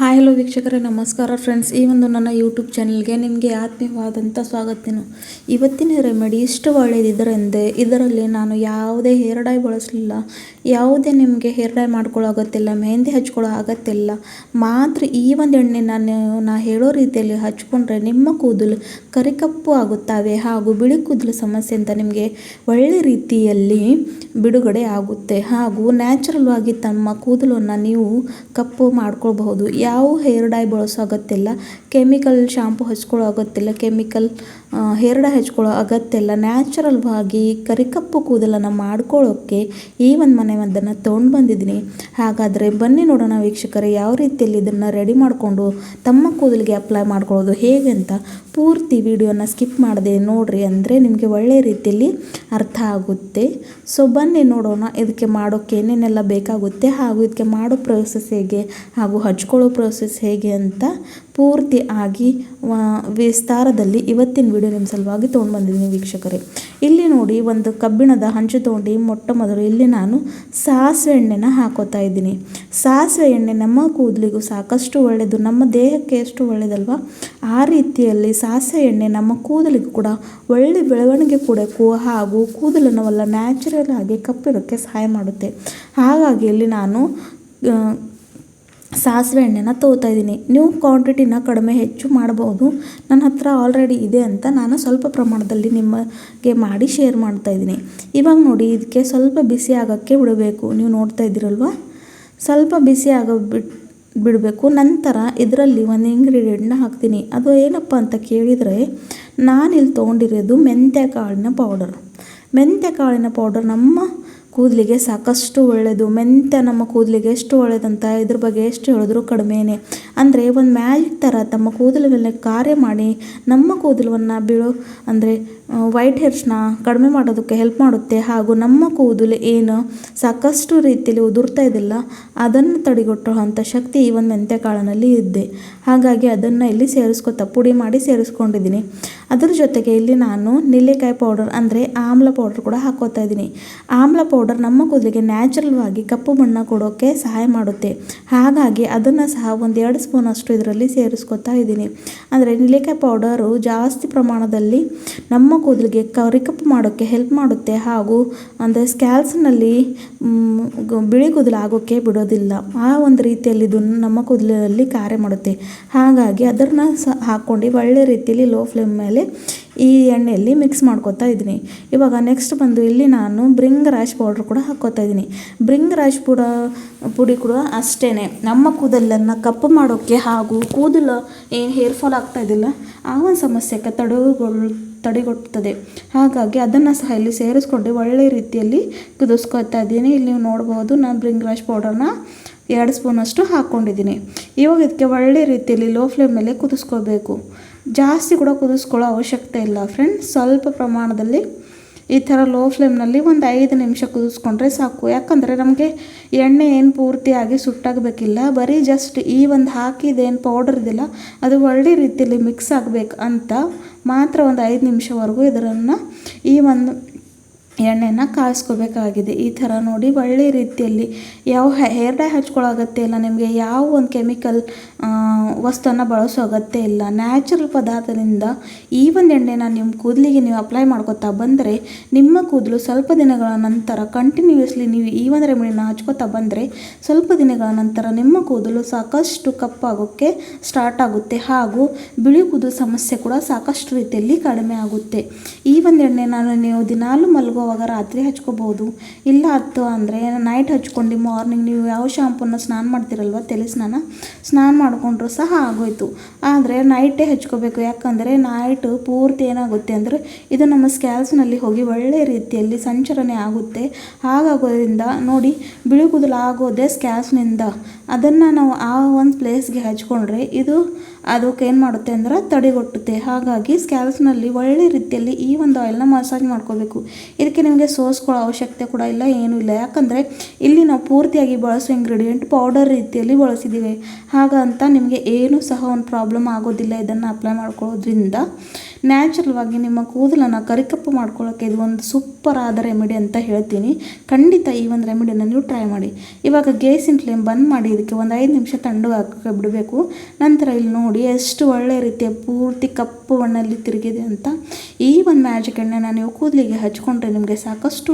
Hi, hello ವೀಕ್ಷಕರೇ, ನಮಸ್ಕಾರ friends ಈ ಒಂದು ನನ್ನ ಯೂಟ್ಯೂಬ್ ಚಾನಲ್ಗೆ ನಿಮಗೆ ಆತ್ಮೀಯವಾದಂಥ ಸ್ವಾಗತನು. ಇವತ್ತಿನ ರೆಮಿಡಿ ಇಷ್ಟು ಒಳ್ಳೆಯದಿದ್ದರೆಂದೇ ಇದರಲ್ಲಿ ನಾನು ಯಾವುದೇ ಹೇರ್ ಡೈ ಬಳಸಲಿಲ್ಲ, ಯಾವುದೇ ನಿಮಗೆ ಹೇರ್ ಡೈ ಮಾಡ್ಕೊಳ್ಳೋ ಆಗತ್ತಿಲ್ಲ ಮೆಹಂದಿ ಹಚ್ಕೊಳ್ಳೋ ಆಗತ್ತಿಲ್ಲ ಮಾತ್ರ ಈ ಒಂದು ಎಣ್ಣೆ ನಾನು ನಾ ಹೇಳೋ ರೀತಿಯಲ್ಲಿ ಹಚ್ಕೊಂಡ್ರೆ ನಿಮ್ಮ ಕೂದಲು ಕರಿಕಪ್ಪು ಆಗುತ್ತವೆ ಹಾಗೂ ಬಿಳಿ ಕೂದಲು ಸಮಸ್ಯೆ ಅಂತ ನಿಮಗೆ ಒಳ್ಳೆ ರೀತಿಯಲ್ಲಿ ಬಿಡುಗಡೆ ಆಗುತ್ತೆ. ಹಾಗೂ ನ್ಯಾಚುರಲ್ ಆಗಿ ತಮ್ಮ ಕೂದಲನ್ನು ನೀವು ಕಪ್ಪು ಮಾಡ್ಕೊಳ್ಬಹುದು. ಯಾವ ಹೇರ್ ಡೈ ಬಳಸೋ ಅಗತ್ಯ ಇಲ್ಲ ಕೆಮಿಕಲ್ ಶಾಂಪು ಹಚ್ಕೊಳ್ಳೋ ಅಗತ್ಯ ಇಲ್ಲ ಕೆಮಿಕಲ್ ಹೇರ್ ಡೈ ಹಚ್ಕೊಳ್ಳೋ ಅಗತ್ಯ ಇಲ್ಲ ನ್ಯಾಚುರಲ್ವಾಗಿ ಕರಿಕಪ್ಪು ಕೂದಲನ್ನು ಮಾಡ್ಕೊಳ್ಳೋಕ್ಕೆ ಈ ಒಂದು ಮನೆ ಮದ್ದನ್ನು ತೊಗೊಂಡು ಬಂದಿದ್ದೀನಿ. ಹಾಗಾದರೆ ಬನ್ನಿ ನೋಡೋಣ ವೀಕ್ಷಕರೇ, ಯಾವ ರೀತಿಯಲ್ಲಿ ಇದನ್ನು ರೆಡಿ ಮಾಡಿಕೊಂಡು ತಮ್ಮ ಕೂದಲಿಗೆ ಅಪ್ಲೈ ಮಾಡ್ಕೊಳ್ಳೋದು ಹೇಗೆ ಅಂತ ಪೂರ್ತಿ ವಿಡಿಯೋನ ಸ್ಕಿಪ್ ಮಾಡದೆ ನೋಡಿರಿ ಅಂದರೆ ನಿಮಗೆ ಒಳ್ಳೆಯ ರೀತಿಯಲ್ಲಿ ಅರ್ಥ ಆಗುತ್ತೆ. ಸೊ ಬನ್ನಿ ನೋಡೋಣ ಇದಕ್ಕೆ ಮಾಡೋಕ್ಕೆ ಏನೇನೆಲ್ಲ ಬೇಕಾಗುತ್ತೆ ಹಾಗೂ ಇದಕ್ಕೆ ಮಾಡೋ ಪ್ರೋಸೆಸ್ ಹೇಗೆ ಹಾಗೂ ಹಚ್ಕೊಳ್ಳೋ ಪ್ರೋಸೆಸ್ ಹೇಗೆ ಅಂತ ಪೂರ್ತಿ ಆಗಿ ವಿಸ್ತಾರದಲ್ಲಿ ಇವತ್ತಿನ ವಿಡಿಯೋ ನಿಮ್ಮ ಸಲುವಾಗಿ ತೊಗೊಂಡು ಬಂದಿದ್ದೀನಿ ವೀಕ್ಷಕರೇ. ಇಲ್ಲಿ ನೋಡಿ ಒಂದು ಕಬ್ಬಿಣದ ಹಂಚು ತೊಗೊಂಡು ಮೊಟ್ಟ ಮೊದಲು ಇಲ್ಲಿ ನಾನು ಸಾಸಿವೆ ಎಣ್ಣೆನ ಹಾಕೋತಾ ಇದ್ದೀನಿ. ಸಾಸಿವೆ ಎಣ್ಣೆ ನಮ್ಮ ಕೂದಲಿಗೂ ಸಾಕಷ್ಟು ಒಳ್ಳೆಯದು ನಮ್ಮ ದೇಹಕ್ಕೆ ಎಷ್ಟು ಒಳ್ಳೆಯದಲ್ವ ಆ ರೀತಿಯಲ್ಲಿ ಸಾಸಿವೆ ಎಣ್ಣೆ ನಮ್ಮ ಕೂದಲಿಗೂ ಕೂಡ ಒಳ್ಳೆ ಬೆಳವಣಿಗೆ ಕೂಡ ಹಾಗೂ ಕೂದಲನ್ನು ನ್ಯಾಚುರಲ್ ಆಗಿ ಕಪ್ಪಿಡೋಕ್ಕೆ ಸಹಾಯ ಮಾಡುತ್ತೆ. ಹಾಗಾಗಿ ಇಲ್ಲಿ ನಾನು ಸಾಸಿವೆ ಎಣ್ಣೆನ ತೊಗೋತಾ ಇದ್ದೀನಿ. ನೀವು ಕ್ವಾಂಟಿಟಿನ ಕಡಿಮೆ ಹೆಚ್ಚು ಮಾಡಬಹುದು ನನ್ನ ಹತ್ರ ಆಲ್ರೆಡಿ ಇದೆ ಅಂತ ನಾನು ಸ್ವಲ್ಪ ಪ್ರಮಾಣದಲ್ಲಿ ನಿಮಗೆ ಮಾಡಿ ಶೇರ್ ಮಾಡ್ತಾ ಇದ್ದೀನಿ. ಇವಾಗ ನೋಡಿ, ಇದಕ್ಕೆ ಸ್ವಲ್ಪ ಬಿಸಿ ಆಗೋಕ್ಕೆ ಬಿಡಬೇಕು. ನೀವು ನೋಡ್ತಾ ಇದ್ದೀರಲ್ವ? ಸ್ವಲ್ಪ ಬಿಸಿ ಆಗೋ ಬಿಡಬೇಕು. ನಂತರ ಇದರಲ್ಲಿ ಒಂದು ಇಂಗ್ರೀಡಿಯೆಂಟ್ನ ಹಾಕ್ತೀನಿ. ಅದು ಏನಪ್ಪ ಅಂತ ಕೇಳಿದರೆ, ನಾನಿಲ್ಲಿ ತೊಗೊಂಡಿರೋದು ಮೆಂತ್ಯ ಕಾಳಿನ ಪೌಡರ್ ಮೆಂತ್ಯ ಕಾಳಿನ ಪೌಡರ್ ನಮ್ಮ ಕೂದಲಿಗೆ ಸಾಕಷ್ಟು ಒಳ್ಳೆಯದು ಮೆಂತ್ಯ ನಮ್ಮ ಕೂದಲಿಗೆ ಎಷ್ಟು ಒಳ್ಳೆಯದಂತ ಇದ್ರ ಬಗ್ಗೆ ಎಷ್ಟು ಹೇಳಿದ್ರು ಕಡಿಮೆನೇ. ಅಂದರೆ ಒಂದು ಮ್ಯಾಜಿಕ್ ಥರ ತಮ್ಮ ಕೂದಲ ಮೇಲೆ ಕಾರ್ಯ ಮಾಡಿ ನಮ್ಮ ಕೂದಲನ್ನು ಬೀಳೋ, ಅಂದರೆ ವೈಟ್ ಹೇರ್ಸ್ನ ಕಡಿಮೆ ಮಾಡೋದಕ್ಕೆ ಹೆಲ್ಪ್ ಮಾಡುತ್ತೆ ಹಾಗೂ ನಮ್ಮ ಕೂದಲು ಏನು ಸಾಕಷ್ಟು ರೀತಿಯಲ್ಲಿ ಉದುರ್ತಾ ಇದ್ದಿಲ್ಲ ಅದನ್ನು ತಡೆಗಟ್ಟೋ ಅಂಥ ಶಕ್ತಿ ಈ ಒಂದು ಮೆಂತ್ಯ ಕಾಳಿನಲ್ಲಿ ಇದೆ. ಹಾಗಾಗಿ ಅದನ್ನು ಇಲ್ಲಿ ಸೇರಿಸ್ಕೊತಾ, ಪುಡಿ ಮಾಡಿ ಸೇರಿಸ್ಕೊಂಡಿದ್ದೀನಿ. ಅದ್ರ ಜೊತೆಗೆ ಇಲ್ಲಿ ನಾನು ನೆಲ್ಲಿಕಾಯಿ ಪೌಡರ್ ಅಂದರೆ ಆಮ್ಲ ಪೌಡರ್ ಕೂಡ ಹಾಕೋತಾ ಇದ್ದೀನಿ. ಆಮ್ಲ ಪೌಡರ್ ನಮ್ಮ ಕೂದಲಿಗೆ ನ್ಯಾಚುರಲ್ವಾಗಿ ಕಪ್ಪು ಬಣ್ಣ ಕೊಡೋಕ್ಕೆ ಸಹಾಯ ಮಾಡುತ್ತೆ. ಹಾಗಾಗಿ ಅದನ್ನು ಸಹ ಒಂದೆರಡು ಎರಡು ಸ್ಪೂನ್ ಅಷ್ಟು ಇದರಲ್ಲಿ ಸೇರಿಸ್ಕೊತಾ ಇದ್ದೀನಿ. ಅಂದರೆ ನೆಲ್ಲಿಕಾಯಿ ಪೌಡರು ಜಾಸ್ತಿ ಪ್ರಮಾಣದಲ್ಲಿ ನಮ್ಮ ಕೂದಲಿಗೆ ಕರಿಕಪ್ಪು ಮಾಡೋಕ್ಕೆ ಹೆಲ್ಪ್ ಮಾಡುತ್ತೆ ಹಾಗೂ ಅಂದರೆ ಸ್ಕ್ಯಾಲ್ಸ್ನಲ್ಲಿ ಬಿಳಿ ಕೂದಲು ಆಗೋಕ್ಕೆ ಬಿಡೋದಿಲ್ಲ. ಆ ಒಂದು ರೀತಿಯಲ್ಲಿ ಇದು ನಮ್ಮ ಕೂದಲಲ್ಲಿ ಕಾರ್ಯ ಮಾಡುತ್ತೆ. ಹಾಗಾಗಿ ಅದನ್ನು ಸಹ ಹಾಕ್ಕೊಂಡು ಒಳ್ಳೆ ರೀತಿಯಲ್ಲಿ ಲೋ ಫ್ಲೇಮ್ ಮೇಲೆ ಈ ಎಣ್ಣೆಯಲ್ಲಿ ಮಿಕ್ಸ್ ಮಾಡ್ಕೊತಾ ಇದ್ದೀನಿ. ಇವಾಗ ನೆಕ್ಸ್ಟ್ ಬಂದು ಇಲ್ಲಿ ನಾನು ಬ್ರಿಂಗ್ ರಾಶ್ ಪೌಡ್ರ್ ಕೂಡ ಹಾಕ್ಕೋತಾ ಇದ್ದೀನಿ. ಬ್ರಿಂಗ್ ರಾಶ್ ಪುಡ, ಪುಡಿ ಕೂಡ ಅಷ್ಟೇ ನಮ್ಮ ಕೂದಲನ್ನು ಕಪ್ಪು ಮಾಡೋಕ್ಕೆ ಹಾಗೂ ಕೂದಲು ಏನು ಹೇರ್ ಫಾಲ್ ಆಗ್ತಾ ಇದ್ದಿಲ್ಲ, ಆ ಒಂದು ಸಮಸ್ಯೆಗೆ ತಡೆಗೊಳ್ ತಡೆಗೊಡ್ತದೆ ಹಾಗಾಗಿ ಅದನ್ನು ಸಹ ಇಲ್ಲಿ ಸೇರಿಸ್ಕೊಂಡು ಒಳ್ಳೆಯ ರೀತಿಯಲ್ಲಿ ಕುದಿಸ್ಕೊತಾ ಇದ್ದೀನಿ. ಇಲ್ಲಿ ನೀವು ನೋಡ್ಬೋದು ನಾನು ಬ್ರಿಂಗ್ ರ್ಯಾಶ್ ಪೌಡರ್ನ ಎರಡು ಸ್ಪೂನಷ್ಟು ಹಾಕ್ಕೊಂಡಿದ್ದೀನಿ. ಇವಾಗ ಇದಕ್ಕೆ ಒಳ್ಳೆ ರೀತಿಯಲ್ಲಿ ಲೋ ಫ್ಲೇಮ್ ಮೇಲೆ ಕುದಿಸ್ಕೋಬೇಕು. ಜಾಸ್ತಿ ಕೂಡ ಕುದಿಸ್ಕೊಳ್ಳೋ ಅವಶ್ಯಕತೆ ಇಲ್ಲ ಫ್ರೆಂಡ್ಸ್ ಸ್ವಲ್ಪ ಪ್ರಮಾಣದಲ್ಲಿ ಈ ಥರ ಲೋ ಫ್ಲೇಮ್ನಲ್ಲಿ ಒಂದು ಐದು ನಿಮಿಷ ಕುದಿಸ್ಕೊಂಡ್ರೆ ಸಾಕು. ಯಾಕಂದರೆ ನಮಗೆ ಎಣ್ಣೆ ಏನು ಪೂರ್ತಿಯಾಗಿ ಸುಟ್ಟಾಗಬೇಕಿಲ್ಲ. ಬರೀ ಜಸ್ಟ್ ಈ ಒಂದು ಹಾಕಿದೇನು ಪೌಡರ್ ಇದೆಯಲ್ಲ ಅದು ಒಳ್ಳೆ ರೀತಿಯಲ್ಲಿ ಮಿಕ್ಸ್ ಆಗಬೇಕು ಅಂತ ಮಾತ್ರ ಒಂದು ಐದು ನಿಮಿಷವರೆಗೂ ಇದರನ್ನು ಈ ಒಂದು ಎಣ್ಣೆನ ಕಾಯಿಸ್ಕೋಬೇಕಾಗಿದೆ. ಈ ಥರ ನೋಡಿ ಒಳ್ಳೆ ರೀತಿಯಲ್ಲಿ ಯಾವ ಹೇರ್ ಡೈ ಹಚ್ಕೊಳ್ಳೋ ಇಲ್ಲ. ನಿಮಗೆ ಯಾವ ಒಂದು ಕೆಮಿಕಲ್ ವಸ್ತುವನ್ನು ಬಳಸೋ ಅಗತ್ಯ ಇಲ್ಲ. ನ್ಯಾಚುರಲ್ ಪದಾರ್ಥದಿಂದ ಈ ಒಂದು ಎಣ್ಣೆನ ನಿಮ್ಮ ಕೂದಲಿಗೆ ನೀವು ಅಪ್ಲೈ ಮಾಡ್ಕೋತಾ ಬಂದರೆ, ನಿಮ್ಮ ಕೂದಲು ಸ್ವಲ್ಪ ದಿನಗಳ ನಂತರ ಕಂಟಿನ್ಯೂಸ್ಲಿ ನೀವು ಈ ಒಂದು ರೆಮಿಡಿನ ಹಚ್ಕೋತಾ ಬಂದರೆ, ಸ್ವಲ್ಪ ದಿನಗಳ ನಂತರ ನಿಮ್ಮ ಕೂದಲು ಸಾಕಷ್ಟು ಕಪ್ಪಾಗೋಕ್ಕೆ ಸ್ಟಾರ್ಟ್ ಆಗುತ್ತೆ. ಹಾಗೂ ಬಿಳಿ ಕೂದಲು ಸಮಸ್ಯೆ ಕೂಡ ಸಾಕಷ್ಟು ರೀತಿಯಲ್ಲಿ ಕಡಿಮೆ ಆಗುತ್ತೆ. ಈ ಒಂದು ನಾನು ನೀವು ದಿನಾಲು ಮಲಗುವಾಗ ರಾತ್ರಿ ಹಚ್ಕೋಬೋದು ಇಲ್ಲ ಅತ್ತು ಅಂದರೆ ನೈಟ್ ಹಚ್ಕೊಂಡು ಮಾರ್ನಿಂಗ್ ನೀವು ಯಾವ ಶಾಂಪೂನ ಸ್ನಾನ ಮಾಡ್ತಿರಲ್ವ ತಲೆ ಸ್ನಾನ? ಸ್ನಾನ ಮಾಡಿಕೊಂಡ್ರು ಸಹ ಆಗೋಯ್ತು. ಆದರೆ ನೈಟೇ ಹಚ್ಕೋಬೇಕು. ಯಾಕಂದರೆ ನೈಟ್ ಪೂರ್ತಿ ಏನಾಗುತ್ತೆ ಅಂದರೆ ಇದು ನಮ್ಮ ಸ್ಕ್ಯಾಲ್ಸ್ನಲ್ಲಿ ಹೋಗಿ ಒಳ್ಳೆಯ ರೀತಿಯಲ್ಲಿ ಸಂಚರಣೆ ಆಗುತ್ತೆ. ಹಾಗಾಗೋದ್ರಿಂದ ನೋಡಿ ಬಿಳಿ ಕೂದಲು ಆಗೋದೇ ಸ್ಕ್ಯಾಲ್ಸ್ನಿಂದ ಅದನ್ನು ನಾವು ಆ ಒಂದು ಪ್ಲೇಸ್ಗೆ ಹಚ್ಕೊಂಡ್ರೆ ಇದು ಅದಕ್ಕೆ ಏನು ಮಾಡುತ್ತೆ ಅಂದ್ರೆ ತಡೆಗಟ್ಟುತ್ತೆ. ಹಾಗಾಗಿ ಸ್ಕ್ಯಾಲ್ಸ್ನಲ್ಲಿ ಒಳ್ಳೆ ರೀತಿಯಲ್ಲಿ ಈ ಒಂದು ಆಯಿಲ್ನ ಮಸಾಜ್ ಮಾಡ್ಕೋಬೇಕು. ಇದಕ್ಕೆ ನಿಮಗೆ ಸೋಸ್ಕೊಳ್ಳೋ ಅವಶ್ಯಕತೆ ಕೂಡ ಇಲ್ಲ, ಏನೂ ಇಲ್ಲ. ಯಾಕಂದರೆ ಇಲ್ಲಿ ನಾವು ಪೂರ್ತಿಯಾಗಿ ಬಳಸೋ ಇಂಗ್ರೀಡಿಯೆಂಟ್ ಪೌಡರ್ ರೀತಿಯಲ್ಲಿ ಬಳಸಿದ್ದೀವಿ ಹಾಗಂತ ನಿಮಗೆ ಏನೂ ಸಹ ಒಂದು ಪ್ರಾಬ್ಲಮ್ ಆಗೋದಿಲ್ಲ ಇದನ್ನು ಅಪ್ಲೈ ಮಾಡ್ಕೊಳ್ಳೋದ್ರಿಂದ. ನ್ಯಾಚುರಲ್ವಾಗಿ ನಿಮ್ಮ ಕೂದಲನ್ನು ಕರಿಕಪ್ಪು ಮಾಡ್ಕೊಳ್ಳೋಕ್ಕೆ ಇದು ಒಂದು ಸೂಪರ್ ಆದ ರೆಮಿಡಿ ಅಂತ ಹೇಳ್ತೀನಿ. ಖಂಡಿತ ಈ ಒಂದು ರೆಮಿಡಿಯನ್ನು ನೀವು ಟ್ರೈ ಮಾಡಿ. ಇವಾಗ ಗೇಸಿನ ಫ್ಲೇಮ್ ಬಂದ್ ಮಾಡಿ, ಇದಕ್ಕೆ ಒಂದು ಐದು ನಿಮಿಷ ತಣ್ಣಗೆ ಹಾಕಕ್ಕೆ ಬಿಡಬೇಕು. ನಂತರ ಇಲ್ಲಿ ನೋಡಿ ಎಷ್ಟು ಒಳ್ಳೆ ರೀತಿಯ ಪೂರ್ತಿ ಕಪ್ಪು ಬಣ್ಣದಲ್ಲಿ ತಿರುಗಿದೆ ಅಂತ. ಈ ಒಂದು ಮ್ಯಾಜಿಕ್ ಎಣ್ಣೆನ ನೀವು ಕೂದಲಿಗೆ ಹಚ್ಕೊಂಡ್ರೆ ನಿಮಗೆ ಸಾಕಷ್ಟು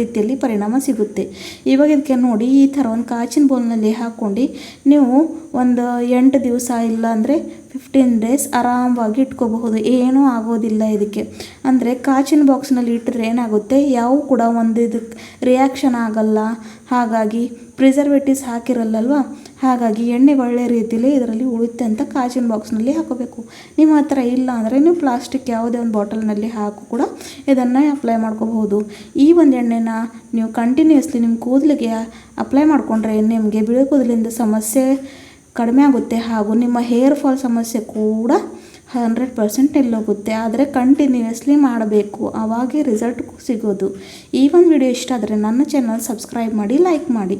ರೀತಿಯಲ್ಲಿ ಪರಿಣಾಮ ಸಿಗುತ್ತೆ. ಇವಾಗ ಇದಕ್ಕೆ ನೋಡಿ ಈ ಥರ ಒಂದು ಕಾಚಿನ ಬೌಲ್ನಲ್ಲಿ ಹಾಕ್ಕೊಂಡು ನೀವು ಒಂದು ಎಂಟು ದಿವಸ ಇಲ್ಲ ಅಂದರೆ ಫಿಫ್ಟೀನ್ ಡೇಸ್ ಆರಾಮವಾಗಿ ಇಟ್ಕೋಬಹುದು. ಏನೂ ಆಗೋದಿಲ್ಲ ಇದಕ್ಕೆ. ಅಂದರೆ ಕಾಚಿನ ಬಾಕ್ಸ್ನಲ್ಲಿ ಇಟ್ಟರೆ ಏನಾಗುತ್ತೆ? ಯಾವ ಕೂಡ ಒಂದು ಇದಕ್ಕೆ ರಿಯಾಕ್ಷನ್ ಆಗಲ್ಲ. ಹಾಗಾಗಿ ಪ್ರಿಸರ್ವೇಟಿವ್ಸ್ ಹಾಕಿರಲ್ಲಲ್ವ? ಹಾಗಾಗಿ ಎಣ್ಣೆ ಒಳ್ಳೆ ರೀತಿಯಲ್ಲಿ ಇದರಲ್ಲಿ ಉಳಿಯುತ್ತೆ ಅಂತ ಕಾಚಿನ ಬಾಕ್ಸ್ನಲ್ಲಿ ಹಾಕೋಬೇಕು. ನಿಮ್ಮ ಹತ್ರ ಇಲ್ಲ ಅಂದರೆ ನೀವು ಪ್ಲಾಸ್ಟಿಕ್ ಯಾವುದೇ ಒಂದು ಬಾಟಲ್ನಲ್ಲಿ ಹಾಕು ಕೂಡ ಇದನ್ನು ಅಪ್ಲೈ ಮಾಡ್ಕೋಬಹುದು. ಈ ಒಂದು ಎಣ್ಣೆನ ನೀವು ಕಂಟಿನ್ಯೂಸ್ಲಿ ನಿಮ್ಮ ಕೂದಲಿಗೆ ಅಪ್ಲೈ ಮಾಡಿಕೊಂಡ್ರೆ ನಿಮಗೆ ಬಿಳಿ ಕೂದಲಿಂದ ಸಮಸ್ಯೆ ಕಡಿಮೆ ಆಗುತ್ತೆ ಹಾಗೂ ನಿಮ್ಮ ಹೇರ್ ಫಾಲ್ ಸಮಸ್ಯೆ ಕೂಡ ಹಂಡ್ರೆಡ್ ಪರ್ಸೆಂಟ್ ಎಲ್ಲೋಗುತ್ತೆ. ಆದರೆ ಕಂಟಿನ್ಯೂಯಸ್ಲಿ ಮಾಡಬೇಕು. ಆವಾಗೇ ರಿಸಲ್ಟ್ ಸಿಗೋದು. ಈ ಒಂದು ವಿಡಿಯೋ ಇಷ್ಟ ಆದರೆ ನನ್ನ ಚಾನಲ್ ಸಬ್ಸ್ಕ್ರೈಬ್ ಮಾಡಿ ಲೈಕ್ ಮಾಡಿ.